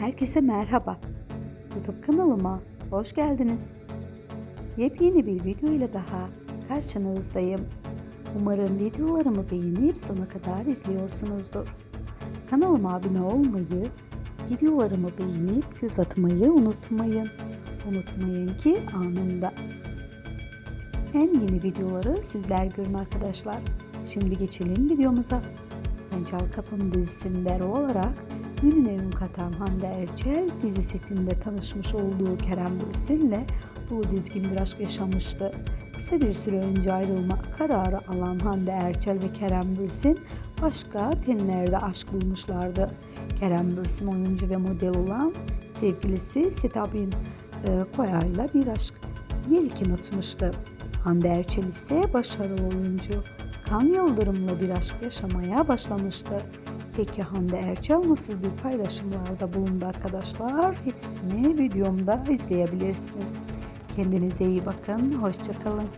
Herkese merhaba. YouTube kanalıma hoş geldiniz. Yepyeni bir video ile daha karşınızdayım. Umarım videolarımı beğenip sona kadar izliyorsunuzdur. Kanalıma abone olmayı, videolarımı beğenip göz atmayı unutmayın. Unutmayın ki anında. En yeni videoları sizler görün arkadaşlar. Şimdi geçelim videomuza. Sen Çal Kapım dizisinde rol olarak katan Hande Erçel dizi setinde tanışmış olduğu Kerem Bürsin'le dolu dizgin bir aşk yaşamıştı. Kısa bir süre önce ayrılma kararı alan Hande Erçel ve Kerem Bürsin başka tenlerde aşk bulmuşlardı. Kerem Bürsin oyuncu ve model olan sevgilisi Setabin e, Koya'yla bir aşk yelken atmıştı. Hande Erçel ise başarılı oyuncu Kan Yıldırım'la bir aşk yaşamaya başlamıştı. Peki Hande Erçel nasıl bir paylaşımlarda bulundu arkadaşlar? Hepsini videomda izleyebilirsiniz. Kendinize iyi bakın. Hoşçakalın.